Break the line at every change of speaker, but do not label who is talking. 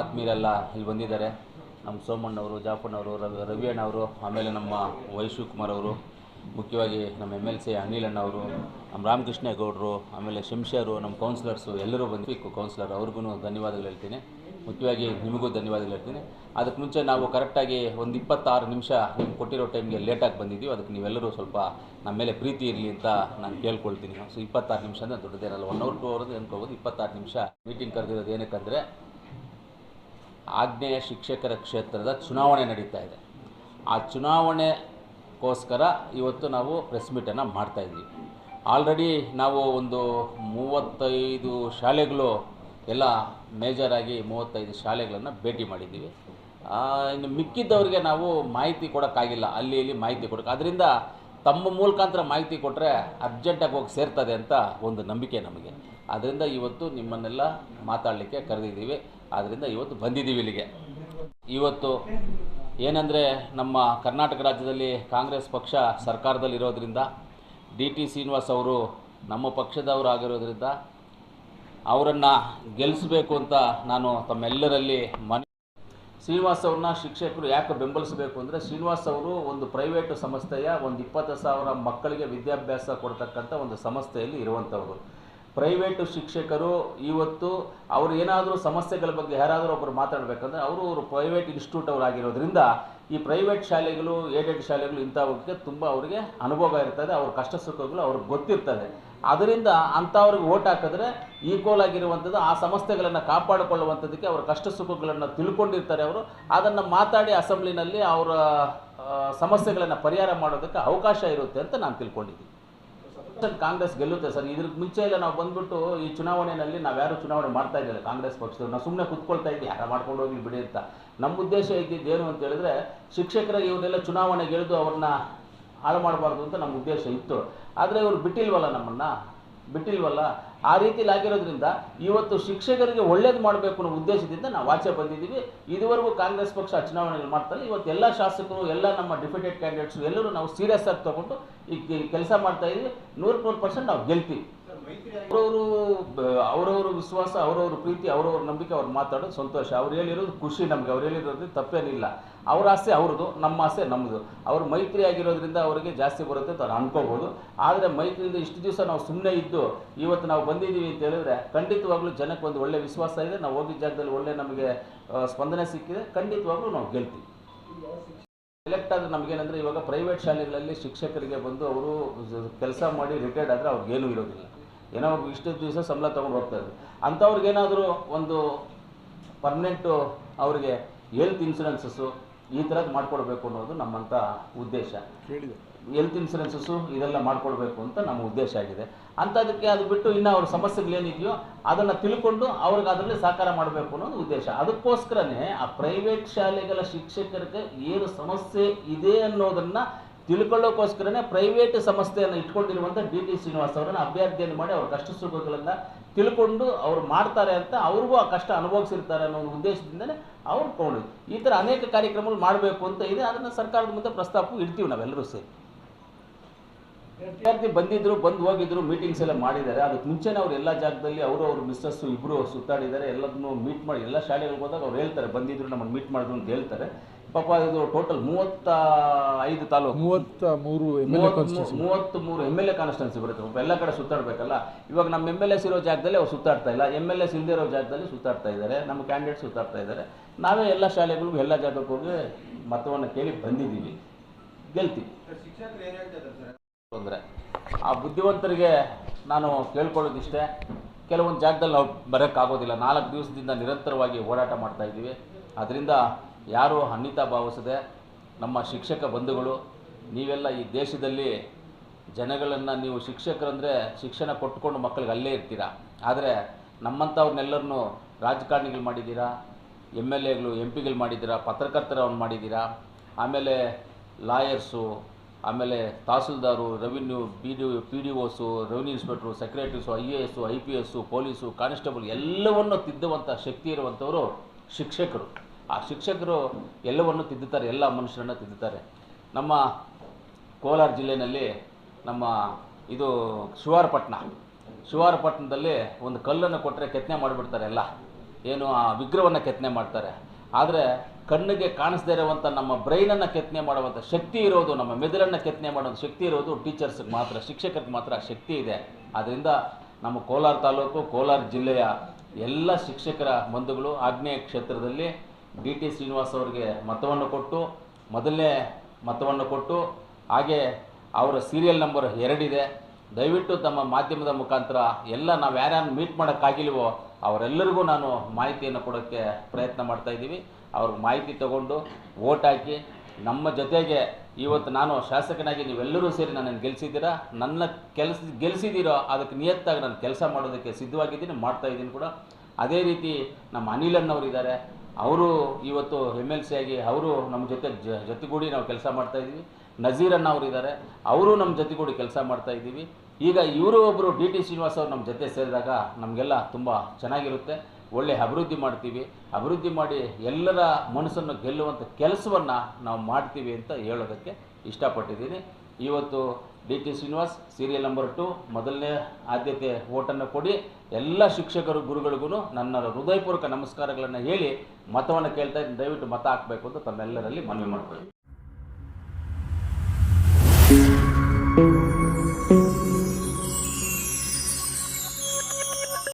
ಆತ್ಮೀಯರೆಲ್ಲ ಇಲ್ಲಿ ಬಂದಿದ್ದಾರೆ. ನಮ್ಮ ಸೋಮಣ್ಣವರು ಜಾಫಣ್ಣವರು ರವಿ ಅಣ್ಣವರು ಆಮೇಲೆ ನಮ್ಮ ವೈ ಶಿವಕುಮಾರ್ ಅವರು ಮುಖ್ಯವಾಗಿ ನಮ್ಮ ಎಂ ಎಲ್ ಸಿ ಅನಿಲ್ ಅಣ್ಣವರು ನಮ್ಮ ರಾಮಕೃಷ್ಣೇಗೌಡರು, ಆಮೇಲೆ ಶಂಶರು, ನಮ್ಮ ಕೌನ್ಸಿಲರ್ಸು ಎಲ್ಲರೂ ಬಂದ್ವಿ ಕೌನ್ಸಿಲರ್ ಅವ್ರಿಗೂ ಧನ್ಯವಾದಗಳು ಹೇಳ್ತೀನಿ. ಮುಖ್ಯವಾಗಿ ನಿಮಗೂ ಧನ್ಯವಾದಗಳು ಹೇಳ್ತೀನಿ. ಅದಕ್ಕೆ ಮುಂಚೆ ನಾವು ಕರೆಕ್ಟಾಗಿ ಒಂದು ಇಪ್ಪತ್ತಾರು ನಿಮಿಷ ನಿಮ್ಗೆ ಕೊಟ್ಟಿರೋ ಟೈಮ್ಗೆ ಲೇಟಾಗಿ ಬಂದಿದ್ದೀವಿ. ಅದಕ್ಕೆ ನೀವೆಲ್ಲರೂ ಸ್ವಲ್ಪ ನಮ್ಮ ಮೇಲೆ ಪ್ರೀತಿ ಇರಲಿ ಅಂತ ನಾನು ಕೇಳ್ಕೊಳ್ತೀನಿ. ಸೊ, ಇಪ್ಪತ್ತಾರು ನಿಮಿಷ ಅಂದರೆ ದೊಡ್ಡದೇನಲ್ಲ ಒನ್ ಅವರ್ ಟು ಅವರ್ ಅನ್ಕೋಬೋದು ಇಪ್ಪತ್ತಾರು ನಿಮಿಷ ಮೀಟಿಂಗ್ ಕರೆದಿರೋದು ಏನಕ್ಕಂದರೆ ಆಗ್ನೇಯ ಶಿಕ್ಷಕರ ಕ್ಷೇತ್ರದ ಚುನಾವಣೆ ನಡೀತಾ ಇದೆ. ಆ ಚುನಾವಣೆಗೋಸ್ಕರ ಇವತ್ತು ನಾವು ಪ್ರೆಸ್ ಮೀಟನ್ನು ಮಾಡ್ತಾಯಿದ್ವಿ ಆಲ್ರೆಡಿ ನಾವು ಒಂದು ಮೂವತ್ತೈದು ಶಾಲೆಗಳು ಎಲ್ಲ ಮೇಜರಾಗಿ ಮೂವತ್ತೈದು ಶಾಲೆಗಳನ್ನು ಭೇಟಿ ಮಾಡಿದ್ದೀವಿ. ಇನ್ನು ಮಿಕ್ಕಿದ್ದವರಿಗೆ ನಾವು ಮಾಹಿತಿ ಕೊಡೋಕ್ಕಾಗಿಲ್ಲ. ಅಲ್ಲಿ ಇಲ್ಲಿ ಮಾಹಿತಿ ಕೊಡೋಕೆ. ಅದರಿಂದ ತಮ್ಮ ಮೂಲಕಾಂತರ ಮಾಹಿತಿ ಕೊಟ್ಟರೆ ಅರ್ಜೆಂಟಾಗಿ ಹೋಗಿ ಸೇರ್ತದೆ ಅಂತ ಒಂದು ನಂಬಿಕೆ ನಮಗೆ. ಅದರಿಂದ ಇವತ್ತು ನಿಮ್ಮನ್ನೆಲ್ಲ ಮಾತಾಡಲಿಕ್ಕೆ ಕರೆದಿದ್ದೀವಿ. ಆದ್ದರಿಂದ ಇವತ್ತು ಬಂದಿದ್ದೀವಿ ಇಲ್ಲಿಗೆ. ಇವತ್ತು ಏನಂದರೆ ನಮ್ಮ ಕರ್ನಾಟಕ ರಾಜ್ಯದಲ್ಲಿ ಕಾಂಗ್ರೆಸ್ ಪಕ್ಷ ಸರ್ಕಾರದಲ್ಲಿರೋದ್ರಿಂದ ಡಿ ಟಿ ಶ್ರೀನಿವಾಸ್ ಅವರು ನಮ್ಮ ಪಕ್ಷದವರು ಆಗಿರೋದ್ರಿಂದ ಅವರನ್ನು ಗೆಲ್ಲಿಸಬೇಕು ಅಂತ ನಾನು ತಮ್ಮೆಲ್ಲರಲ್ಲಿ ಮನೆ ಶ್ರೀನಿವಾಸ್ ಅವ್ರನ್ನ ಶಿಕ್ಷಕರು ಯಾಕೆ ಬೆಂಬಲಿಸಬೇಕು ಅಂದರೆ ಶ್ರೀನಿವಾಸ್ ಅವರು ಒಂದು ಪ್ರೈವೇಟ್ ಸಂಸ್ಥೆಯ ಒಂದು ಇಪ್ಪತ್ತು ಸಾವಿರ ಮಕ್ಕಳಿಗೆ ವಿದ್ಯಾಭ್ಯಾಸ ಕೊಡ್ತಕ್ಕಂಥ ಒಂದು ಸಂಸ್ಥೆಯಲ್ಲಿ ಇರುವಂಥವ್ರು. ಪ್ರೈವೇಟು ಶಿಕ್ಷಕರು ಇವತ್ತು ಅವರು ಏನಾದರೂ ಸಮಸ್ಯೆಗಳ ಬಗ್ಗೆ ಯಾರಾದರೂ ಒಬ್ಬರು ಮಾತಾಡಬೇಕಂದ್ರೆ ಅವರು ಅವರು ಪ್ರೈವೇಟ್ ಇನ್ಸ್ಟಿಟ್ಯೂಟ್ ಅವರಾಗಿರೋದ್ರಿಂದ ಈ ಪ್ರೈವೇಟ್ ಶಾಲೆಗಳು, ಏಡೆಡ್ ಶಾಲೆಗಳು ಇಂಥವಕ್ಕೆ ತುಂಬ ಅವರಿಗೆ ಅನುಭವ ಇರ್ತದೆ, ಅವ್ರ ಕಷ್ಟ ಸುಖಗಳು ಅವ್ರಿಗೆ ಗೊತ್ತಿರ್ತದೆ. ಅದರಿಂದ ಅಂಥವ್ರಿಗೆ ಓಟ್ ಹಾಕಿದ್ರೆ ಈಕ್ವಲ್ ಆಗಿರುವಂಥದ್ದು, ಆ ಸಮಸ್ಯೆಗಳನ್ನು ಕಾಪಾಡಿಕೊಳ್ಳುವಂಥದ್ದಕ್ಕೆ ಅವರ ಕಷ್ಟ ಸುಖಗಳನ್ನು ತಿಳ್ಕೊಂಡಿರ್ತಾರೆ ಅವರು. ಅದನ್ನು ಮಾತಾಡಿ ಅಸೆಂಬ್ಲಿನಲ್ಲಿ ಅವರ ಸಮಸ್ಯೆಗಳನ್ನು ಪರಿಹಾರ ಮಾಡೋದಕ್ಕೆ ಅವಕಾಶ ಇರುತ್ತೆ ಅಂತ ನಾನು ತಿಳ್ಕೊಂಡಿದ್ದೀನಿ. ಕಾಂಗ್ರೆಸ್ ಗೆಲ್ಲುತ್ತೆ ಸರ್. ಇದ್ರ ಮುಂಚೆ ಎಲ್ಲ ನಾವು ಬಂದ್ಬಿಟ್ಟು ಈ ಚುನಾವಣೆಯಲ್ಲಿ ನಾವು ಯಾರು ಚುನಾವಣೆ ಮಾಡ್ತಾ ಇದ್ದಿಲ್ಲ ಕಾಂಗ್ರೆಸ್ ಪಕ್ಷದವ್ರು. ನಾವು ಸುಮ್ಮನೆ ಕುತ್ಕೊಳ್ತಾ ಇದ್ವಿ. ಯಾರ ಮಾಡ್ಕೊಂಡು ಹೋಗಿ ಬಿಡಿ ಅಂತ. ನಮ್ಮ ಉದ್ದೇಶ ಇದ್ದಿದ್ದು ಏನು ಅಂತ ಹೇಳಿದ್ರೆ ಶಿಕ್ಷಕರಿಗೆ ಇವರೆಲ್ಲ ಚುನಾವಣೆ ಗೆಳೆದು ಅವ್ರನ್ನ ಹಾಳು ಮಾಡಬಾರ್ದು ಅಂತ ನಮ್ಮ ಉದ್ದೇಶ ಇತ್ತು. ಆದರೆ ಇವರು ಬಿಟ್ಟಿಲ್ವಲ್ಲ ನಮ್ಮನ್ನು? ಬಿಟ್ಟಿಲ್ವಲ್ಲ? ಆ ರೀತಿಯಲ್ಲಿ ಆಗಿರೋದ್ರಿಂದ ಇವತ್ತು ಶಿಕ್ಷಕರಿಗೆ ಒಳ್ಳೇದು ಮಾಡಬೇಕು ಅನ್ನೋ ಉದ್ದೇಶದಿಂದ ನಾವು ಆಚೆ ಬಂದಿದ್ದೀವಿ. ಇದುವರೆಗೂ ಕಾಂಗ್ರೆಸ್ ಪಕ್ಷ ಚುನಾವಣೆಗಳು ಮಾಡ್ತಾರೆ ಇವತ್ತು ಎಲ್ಲ ಶಾಸಕರು, ಎಲ್ಲ ನಮ್ಮ ಡಿಫಿಟೆಡ್ ಕ್ಯಾಂಡಿಡೇಟ್ಸು ಎಲ್ಲರೂ ನಾವು ಸೀರಿಯಸ್ ಆಗಿ ತಗೊಂಡು ಈ ಕೆಲಸ ಮಾಡ್ತಾ ಇದ್ದೀವಿ ನೂರಕ್ಕೆ ನೂರು ಪರ್ಸೆಂಟ್ ನಾವು ಗೆಲ್ತೀವಿ. ಅವರವರು ಅವರವರು ವಿಶ್ವಾಸ, ಅವರವ್ರ ಪ್ರೀತಿ, ಅವರವ್ರ ನಂಬಿಕೆ ಅವ್ರು ಮಾತಾಡೋದು ಸಂತೋಷ. ಅವ್ರು ಹೇಳಿರೋದು ಖುಷಿ ನಮಗೆ. ಅವ್ರು ಹೇಳಿರೋದು ತಪ್ಪೇನಿಲ್ಲ. ಅವ್ರ ಆಸೆ ಅವ್ರದ್ದು, ನಮ್ಮ ಆಸೆ ನಮ್ಮದು ಅವ್ರು ಮೈತ್ರಿ ಆಗಿರೋದ್ರಿಂದ ಅವರಿಗೆ ಜಾಸ್ತಿ ಬರುತ್ತೆ ಅಂತ ಅನ್ಕೋಬೋದು. ಆದರೆ ಮೈತ್ರಿಯಿಂದ ಇಷ್ಟು ದಿವಸ ನಾವು ಸುಮ್ಮನೆ ಇದ್ದು, ಇವತ್ತು ನಾವು ಬಂದಿದ್ದೀವಿ ಅಂತ ಹೇಳಿದ್ರೆ ಖಂಡಿತವಾಗ್ಲೂ ಜನಕ್ಕೆ ಒಂದು ಒಳ್ಳೆ ವಿಶ್ವಾಸ ಇದೆ. ನಾವು ಹೋಗಿದ್ದ ಜಾಗದಲ್ಲಿ ಒಳ್ಳೆ ನಮಗೆ ಸ್ಪಂದನೆ ಸಿಕ್ಕಿದೆ. ಖಂಡಿತವಾಗ್ಲೂ ನಾವು ಗೆಲ್ತೀವಿ. ಸೆಲೆಕ್ಟ್ ಆದರೆ ನಮ್ಗೇನಂದ್ರೆ ಇವಾಗ ಪ್ರೈವೇಟ್ ಶಾಲೆಗಳಲ್ಲಿ ಶಿಕ್ಷಕರಿಗೆ ಬಂದು ಅವರು ಕೆಲಸ ಮಾಡಿ ರಿಟೈರ್ಡ್ ಆದರೆ ಅವ್ರಿಗೇನೂ ಇರೋದಿಲ್ಲ. ಏನೋ ಒಬ್ಬ ಇಷ್ಟು ದಿವಸ ಸಂಬಳ ತೊಗೊಂಡು ಹೋಗ್ತಾ ಇದ್ರು. ಅಂಥವ್ರಿಗೇನಾದರೂ ಒಂದು ಪರ್ಮನೆಂಟು ಅವರಿಗೆ ಹೆಲ್ತ್ ಇನ್ಸೂರೆನ್ಸಸ್ಸು ಈ ಥರದ್ದು ಮಾಡಿಕೊಡ್ಬೇಕು ಅನ್ನೋದು ನಮ್ಮಂಥ ಉದ್ದೇಶ. ಹೆಲ್ತ್ ಇನ್ಸೂರೆನ್ಸಸ್ಸು ಇದೆಲ್ಲ ಮಾಡಿಕೊಡ್ಬೇಕು ಅಂತ ನಮ್ಮ ಉದ್ದೇಶ ಆಗಿದೆ. ಅಂಥದಕ್ಕೆ ಅದು ಬಿಟ್ಟು ಇನ್ನು ಅವ್ರ ಸಮಸ್ಯೆಗಳೇನಿದೆಯೋ ಅದನ್ನು ತಿಳ್ಕೊಂಡು ಅವ್ರಿಗೆ ಅದರಲ್ಲಿ ಸಹಕಾರ ಮಾಡಬೇಕು ಅನ್ನೋದು ಉದ್ದೇಶ. ಅದಕ್ಕೋಸ್ಕರನೇ ಆ ಪ್ರೈವೇಟ್ ಶಾಲೆಗಳ ಶಿಕ್ಷಕರಿಗೆ ಏನು ಸಮಸ್ಯೆ ಇದೆ ಅನ್ನೋದನ್ನು ತಿಳ್ಕೊಳ್ಳೋಕ್ಕೋಸ್ಕರನೇ ಪ್ರೈವೇಟ್ ಸಂಸ್ಥೆಯನ್ನು ಇಟ್ಕೊಂಡಿರುವಂಥ ಡಿ ಟಿ ಶ್ರೀನಿವಾಸ್ ಅವರನ್ನು ಅಭ್ಯರ್ಥಿಯನ್ನು ಮಾಡಿ ಅವ್ರ ಕಷ್ಟ ಸುಖಗಳನ್ನು ತಿಳ್ಕೊಂಡು ಅವ್ರು ಮಾಡ್ತಾರೆ ಅಂತ ಅವ್ರಿಗೂ ಆ ಕಷ್ಟ ಅನುಭವಿಸಿರ್ತಾರೆ ಅನ್ನೋ ಒಂದು ಉದ್ದೇಶದಿಂದಲೇ ಅವ್ರು ಕೊಂಡು ಈ ಥರ ಅನೇಕ ಕಾರ್ಯಕ್ರಮಗಳು ಮಾಡಬೇಕು ಅಂತ ಇದೆ. ಅದನ್ನು ಸರ್ಕಾರದ ಮುಂದೆ ಪ್ರಸ್ತಾಪ ಇಡ್ತೀವಿ ನಾವೆಲ್ಲರೂ ಸೇರಿ. ವಿದ್ಯಾರ್ಥಿ ಬಂದಿದ್ರು, ಬಂದು ಹೋಗಿದ್ರು ಮೀಟಿಂಗ್ಸ್ ಎಲ್ಲ ಮಾಡಿದ್ದಾರೆ. ಅದಕ್ಕೆ ಮುಂಚೆನೇ ಅವ್ರು ಎಲ್ಲ ಜಾಗದಲ್ಲಿ ಅವರು ಅವ್ರ ಮಿಸ್ಸಸ್ಸು ಇಬ್ಬರು ಸುತ್ತಾಡಿದ್ದಾರೆ. ಎಲ್ಲದನ್ನು ಮೀಟ್ ಮಾಡಿ, ಎಲ್ಲ ಶಾಲೆಗಳಿಗೆ ಹೋದಾಗ ಅವ್ರು ಹೇಳ್ತಾರೆ, ಬಂದಿದ್ರು ನಮ್ಮನ್ನು ಮೀಟ್ ಮಾಡಿದ್ರು ಅಂತ ಹೇಳ್ತಾರೆ. ಪಾಪ ಇದು ಟೋಟಲ್ ಮೂವತ್ತ ಐದು ತಾಲೂಕು
ಮೂವತ್ತ ಮೂರು
ಮೂವತ್ತ್- ಮೂರು ಎಂ ಎಲ್ ಎ ಕಾನ್ಸ್ಟೆನ್ಸಿ ಬರುತ್ತೆ. ಎಲ್ಲ ಕಡೆ ಸುತ್ತಾಡಬೇಕಲ್ಲ. ಇವಾಗ ನಮ್ಮ ಎಂ ಎಲ್ ಎಸ್ ಇರೋ ಜಾಗದಲ್ಲಿ ಅವ್ರು ಸುತ್ತಾಡ್ತಾ ಇಲ್ಲ. ಎಂ ಎಲ್ ಎಸ್ ಇಲ್ಲದೆ ಇರೋ ಜಾಗದಲ್ಲಿ ಸುತ್ತಾಡ್ತಾ ಇದ್ದಾರೆ. ನಮ್ಮ ಕ್ಯಾಂಡಿಡೇಟ್ ಸುತ್ತಾಡ್ತಾ ಇದ್ದಾರೆ. ನಾವೇ ಎಲ್ಲ ಶಾಲೆಗಳಿಗೂ ಎಲ್ಲ ಜಾಗಕ್ಕೆ ಹೋಗಿ ಮತವನ್ನು ಕೇಳಿ ಬಂದಿದ್ದೀವಿ. ಗೆಲ್ತೀವಿ. ಅಂದರೆ ಆ ಬುದ್ಧಿವಂತರಿಗೆ ನಾನು ಕೇಳ್ಕೊಳ್ಳೋದಿಷ್ಟೇ ಕೆಲವೊಂದು ಜಾಗದಲ್ಲಿ ನಾವು ಬರೋಕ್ಕಾಗೋದಿಲ್ಲ. ನಾಲ್ಕು ದಿವಸದಿಂದ ನಿರಂತರವಾಗಿ ಓಡಾಟ ಮಾಡ್ತಾ ಇದ್ದೀವಿ. ಅದರಿಂದ ಯಾರು ಅನ್ನಿತಾ ಭಾವಿಸದೆ ನಮ್ಮ ಶಿಕ್ಷಕ ಬಂಧುಗಳು, ನೀವೆಲ್ಲ ಈ ದೇಶದಲ್ಲಿ ಜನಗಳನ್ನು ನೀವು ಶಿಕ್ಷಕರಂದರೆ ಶಿಕ್ಷಣ ಕೊಟ್ಕೊಂಡು ಮಕ್ಕಳಿಗೆ ಅಲ್ಲೇ ಇರ್ತೀರ? ಆದರೆ ನಮ್ಮಂಥವ್ರನ್ನೆಲ್ಲರನ್ನು ರಾಜಕಾರಣಿಗಳು ಮಾಡಿದ್ದೀರಾ? ಎಂ ಎಲ್ ಎಗಳು, ಎಂ ಪಿಗಳು ಮಾಡಿದ್ದೀರಾ? ಪತ್ರಕರ್ತರವ್ನು ಮಾಡಿದ್ದೀರಾ? ಆಮೇಲೆ ಲಾಯರ್ಸು, ಆಮೇಲೆ tahsildar, revenue B D P D Os revenue inspector, secretaries, I A S I P S police, constable ಎಲ್ಲವನ್ನು ತಿದ್ದುವಂಥ ಶಕ್ತಿ ಇರುವಂಥವರು ಶಿಕ್ಷಕರು. ಆ ಶಿಕ್ಷಕರು ಎಲ್ಲವನ್ನು ತಿದ್ದುತ್ತಾರೆ, ಎಲ್ಲ ಮನುಷ್ಯರನ್ನು ತಿದ್ದುತ್ತಾರೆ. ನಮ್ಮ ಕೋಲಾರ ಜಿಲ್ಲೆಯಲ್ಲಿ ನಮ್ಮ ಇದು ಶಿವಾರಪಟ್ಟಣ. ಶಿವಾರಪಟ್ಟಣದಲ್ಲಿ ಒಂದು ಕಲ್ಲನ್ನು ಕೊಟ್ಟರೆ ಕೆತ್ತನೆ ಮಾಡಿಬಿಡ್ತಾರೆ ಎಲ್ಲ. ಏನು ಆ ವಿಗ್ರಹವನ್ನು ಕೆತ್ತನೆ ಮಾಡ್ತಾರೆ. ಆದರೆ ಕಣ್ಣಿಗೆ ಕಾಣಿಸದೇ ಇರುವಂಥ ನಮ್ಮ ಬ್ರೈನನ್ನು ಕೆತ್ತನೆ ಮಾಡುವಂಥ ಶಕ್ತಿ ಇರೋದು, ನಮ್ಮ ಮೆದುಳನ್ನು ಕೆತ್ತನೆ ಮಾಡುವಂಥ ಶಕ್ತಿ ಇರೋದು ಟೀಚರ್ಸ್ಗೆ ಮಾತ್ರ, ಶಿಕ್ಷಕರಿಗೆ ಮಾತ್ರ ಶಕ್ತಿ ಇದೆ. ಆದ್ದರಿಂದ ನಮ್ಮ ಕೋಲಾರ ತಾಲೂಕು, ಕೋಲಾರ ಜಿಲ್ಲೆಯ ಎಲ್ಲ ಶಿಕ್ಷಕರ ಬಂಧುಗಳು, ಆಗ್ನೇಯ ಕ್ಷೇತ್ರದಲ್ಲಿ ಡಿ ಟಿ ಶ್ರೀನಿವಾಸ್ ಅವರಿಗೆ ಮತವನ್ನು ಕೊಟ್ಟು ಮೊದಲನೇ ಮತವನ್ನು ಕೊಟ್ಟು, ಹಾಗೆ ಅವರ ಸೀರಿಯಲ್ ನಂಬರ್ ಎರಡಿದೆ. ದಯವಿಟ್ಟು ತಮ್ಮ ಮಾಧ್ಯಮದ ಮುಖಾಂತರ ಎಲ್ಲ ನಾವು ಯಾರ್ಯಾರು ಮೀಟ್ ಮಾಡೋಕ್ಕಾಗಿಲ್ವೋ ಅವರೆಲ್ಲರಿಗೂ ನಾನು ಮಾಹಿತಿಯನ್ನು ಕೊಡೋಕ್ಕೆ ಪ್ರಯತ್ನ ಮಾಡ್ತಾ ಇದ್ದೀವಿ. ಅವ್ರಿಗೆ ಮಾಹಿತಿ ತಗೊಂಡು ಓಟ್ ಹಾಕಿ, ನಮ್ಮ ಜೊತೆಗೆ ಇವತ್ತು ನಾನು ಶಾಸಕನಾಗಿ ನೀವೆಲ್ಲರೂ ಸೇರಿ ನನ್ನನ್ನು ಗೆಲ್ಸಿದ್ದೀರಾ? ನನ್ನ ಕೆಲಸ ಗೆಲ್ಲಿಸಿದ್ದೀರೋ ಅದಕ್ಕೆ ನಿಯತ್ತಾಗಿ ನಾನು ಕೆಲಸ ಮಾಡೋದಕ್ಕೆ ಸಿದ್ಧವಾಗಿದ್ದೀನಿ, ಮಾಡ್ತಾ ಇದ್ದೀನಿ ಕೂಡ. ಅದೇ ರೀತಿ ನಮ್ಮ ಅನಿಲನ್ನವರಿದ್ದಾರೆ ಅವರು ಇವತ್ತು ಎಂ ಎಲ್ ಸಿ ಆಗಿ ಅವರು ನಮ್ಮ ಜೊತೆ ಜೊತೆಗೂಡಿ ನಾವು ಕೆಲಸ ಮಾಡ್ತಾ ಇದ್ದೀವಿ. ನಜೀರನ್ನ ಅವರು ಇದ್ದಾರೆ. ಅವರು ನಮ್ಮ ಜೊತೆಗೂಡಿ ಕೆಲಸ ಮಾಡ್ತಾ ಇದ್ದೀವಿ. ಈಗ ಇವರು ಒಬ್ಬರು ಡಿ ಟಿ ಶ್ರೀನಿವಾಸ್ ಅವರು ನಮ್ಮ ಜೊತೆ ಸೇರಿದಾಗ ನಮಗೆಲ್ಲ ತುಂಬ ಚೆನ್ನಾಗಿರುತ್ತೆ. ಒಳ್ಳೆ ಅಭಿವೃದ್ಧಿ ಮಾಡ್ತೀವಿ. ಅಭಿವೃದ್ಧಿ ಮಾಡಿ ಎಲ್ಲರ ಮನಸ್ಸನ್ನು ಗೆಲ್ಲುವಂಥ ಕೆಲಸವನ್ನು ನಾವು ಮಾಡ್ತೀವಿ ಅಂತ ಹೇಳೋದಕ್ಕೆ ಇಷ್ಟಪಟ್ಟಿದ್ದೀನಿ. ಇವತ್ತು D K Srinivas serial number two ಮೊದಲನೇ ಆದ್ಯತೆ ಓಟನ್ನು ಕೊಡಿ. ಎಲ್ಲ ಶಿಕ್ಷಕರು, ಗುರುಗಳಿಗೂ ನನ್ನ ಹೃದಯಪೂರ್ವಕ ನಮಸ್ಕಾರಗಳನ್ನು ಹೇಳಿ ಮತವನ್ನು ಕೇಳ್ತಾ ದಯವಿಟ್ಟು ಮತ ಹಾಕಬೇಕು ಅಂತ ತಮ್ಮೆಲ್ಲರಲ್ಲಿ ಮನವಿ ಮಾಡ್ತೀನಿ